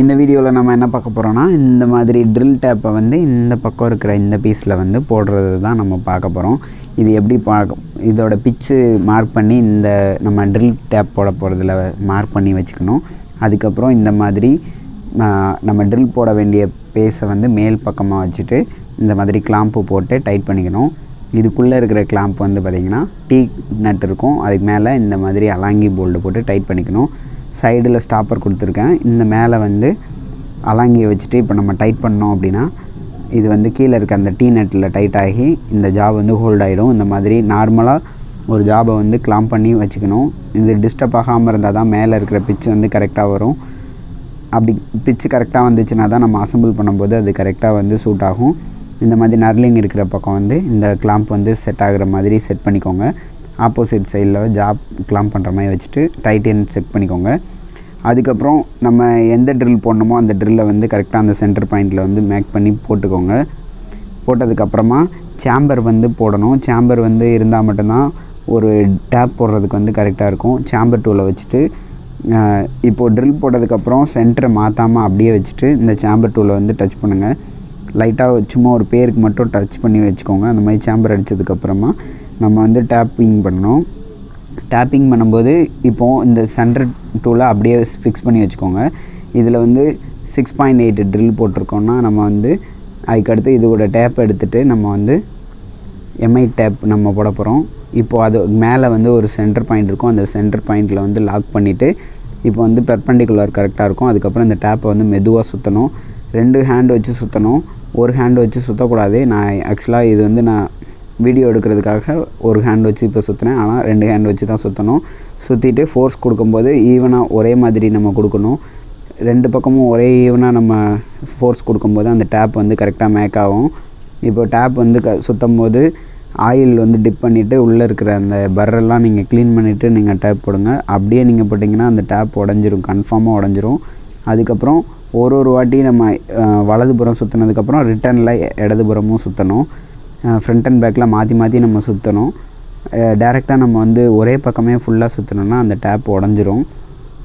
இந்த வீடியோவில் நம்ம என்ன பார்க்க போகிறோன்னா இந்த மாதிரி ட்ரில் டேப்பை வந்து இந்த பக்கம் இருக்கிற இந்த பீஸில் வந்து போடுறது தான் நம்ம பார்க்க போகிறோம் இது எப்படி பார்க்க இதோட பிச்சு மார்க் பண்ணி இந்த நம்ம ட்ரில் டேப் போட போகிறதுல மார்க் பண்ணி வச்சுக்கணும். அதுக்கப்புறம் இந்த மாதிரி நம்ம ட்ரில் போட வேண்டிய பேஸை வந்து மேல் பக்கமாக வச்சுட்டு இந்த மாதிரி கிளாம்பு போட்டு டைட் பண்ணிக்கணும். இதுக்குள்ளே இருக்கிற கிளாம்ப் வந்து பார்த்திங்கன்னா டீ நட் இருக்கும். அதுக்கு மேலே இந்த மாதிரி அலாங்கி போல்டு போட்டு டைட் பண்ணிக்கணும். சைடில் ஸ்டாப்பர் கொடுத்துருக்கேன். இந்த மேலே வந்து அலாங்கியை வச்சுட்டு இப்போ நம்ம டைட் பண்ணோம் அப்படின்னா இது வந்து கீழே இருக்க அந்த டீ நெட்டில் டைட் ஆகி இந்த ஜாப் வந்து ஹோல்ட் ஆகிடும் இந்த மாதிரி நார்மலாக ஒரு ஜாபை வந்து கிளாம் பண்ணி வச்சுக்கணும். இது டிஸ்டர்ப் ஆகாமல் இருந்தால் தான் மேலே இருக்கிற பிச்சு வந்து கரெக்டாக வரும். அப்படி பிச்சு கரெக்டாக வந்துச்சுன்னா தான் நம்ம அசம்பிள் பண்ணும்போது அது கரெக்டாக வந்து சூட் ஆகும். இந்த மாதிரி நர்லிங் இருக்கிற பக்கம் வந்து இந்த கிளாம்ப் வந்து செட் ஆகிற மாதிரி செட் பண்ணிக்கோங்க. ஆப்போசிட் சைடில் ஜாப் கிளாம் பண்ணுற மாதிரி வச்சுட்டு டைட்டன் செட் பண்ணிக்கோங்க. அதுக்கப்புறம் நம்ம எந்த ட்ரில் போடணுமோ அந்த ட்ரில்லை வந்து கரெக்டாக அந்த சென்டர் பாயிண்டில் வந்து மேக் பண்ணி போட்டுக்கோங்க. போட்டதுக்கப்புறமா சேம்பர் வந்து போடணும். சேம்பர் வந்து இருந்தால் மட்டும்தான் ஒரு டேப் போடுறதுக்கு வந்து கரெக்டாக இருக்கும். சேம்பர் டூவில் வச்சுட்டு இப்போது ட்ரில் போட்டதுக்கப்புறம் சென்டரை மாற்றாமல் அப்படியே வச்சுட்டு இந்த சேம்பர் டூவில் வந்து டச் பண்ணுங்கள் லைட்டாக சும்மா ஒரு பேருக்கு மட்டும் டச் பண்ணி வச்சுக்கோங்க. அந்த மாதிரி சேம்பர் அடித்ததுக்கப்புறமா நம்ம வந்து டேப்பிங் பண்ணணும். டேப்பிங் பண்ணும்போது இப்போது இந்த சென்டர் டூலை அப்படியே ஃபிக்ஸ் பண்ணி வச்சுக்கோங்க. இதில் வந்து சிக்ஸ் பாயிண்ட் எயிட் ட்ரில் போட்டிருக்கோன்னா நம்ம வந்து அதுக்கடுத்து இதோட டேப் எடுத்துகிட்டு நம்ம வந்து எம்ஐ டேப் நம்ம போட போகிறோம் இப்போது அது மேலே வந்து ஒரு சென்டர் பாயிண்ட் இருக்கும். அந்த சென்டர் பாயிண்டில் வந்து லாக் பண்ணிவிட்டு இப்போ வந்து பெர்பண்டிகுலர் கரெக்டாக இருக்கும். அதுக்கப்புறம் இந்த டேப்பை வந்து மெதுவாக சுற்றணும் ரெண்டு ஹேண்ட் வச்சு சுற்றணும் ஒரு ஹேண்ட் வச்சு சுற்றக்கூடாது நான் ஆக்சுவலாக இது வந்து நான் வீடியோ எடுக்கிறதுக்காக ஒரு ஹேண்ட் வச்சு இப்போ சுற்றினேன் ஆனால் ரெண்டு ஹேண்ட் வச்சு தான் சுற்றணும் சுற்றிட்டு ஃபோர்ஸ் கொடுக்கும்போது ஈவனாக ஒரே மாதிரி நம்ம கொடுக்கணும். ரெண்டு பக்கமும் ஒரே ஈவனாக நம்ம ஃபோர்ஸ் கொடுக்கும்போது அந்த டேப் வந்து கரெக்டாக மேக் ஆகும். இப்போ டேப் வந்து க சுற்றும் போது ஆயில் வந்து டிப் பண்ணிவிட்டு உள்ளே இருக்கிற அந்த பர்ரெல்லாம் நீங்கள் க்ளீன் பண்ணிவிட்டு நீங்கள் டேப் போடுங்க. அப்படியே நீங்கள் போட்டிங்கன்னா அந்த டேப் உடஞ்சிரும். கன்ஃபார்மாக உடஞ்சிரும். அதுக்கப்புறம் ஒரு ஒரு வாட்டி நம்ம வலதுபுறம் சுற்றினதுக்கப்புறம் ரிட்டனில் இடதுபுறமும் சுற்றணும் ஃப்ரண்ட் அண்ட் பேக்கில் மாற்றி மாற்றி நம்ம சுற்றணும் டேரெக்டாக நம்ம வந்து ஒரே பக்கமே ஃபுல்லாக சுற்றினோம்னா அந்த டேப் உடஞ்சிரும்.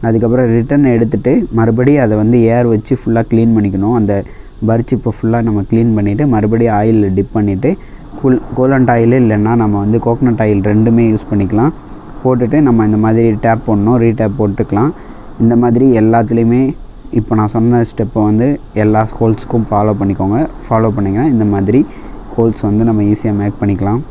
அதுக்கப்புறம் ரிட்டன் எடுத்துகிட்டு மறுபடியும் அதை வந்து ஏர் வச்சு ஃபுல்லாக க்ளீன் பண்ணிக்கணும். அந்த பர்ச்சிப்பை ஃபுல்லாக நம்ம க்ளீன் பண்ணிவிட்டு மறுபடியும் ஆயிலில் டிப் பண்ணிவிட்டு கூல் கூலண்ட் ஆயில் இல்லைன்னா நம்ம வந்து கோகனட் ஆயில் ரெண்டுமே யூஸ் பண்ணிக்கலாம். போட்டுட்டு நம்ம இந்த மாதிரி டேப் போடணும் ரீடேப் போட்டுக்கலாம். இந்த மாதிரி எல்லாத்துலேயுமே இப்போ நான் சொன்ன ஸ்டெப்பை வந்து எல்லா ஹோல்ஸ்க்கும் ஃபாலோ பண்ணிக்கோங்க. ஃபாலோ பண்ணிங்கன்னா இந்த மாதிரி ஹோல்ஸ் வந்து நம்ம ஈஸியாக மேக் பண்ணிக்கலாம்.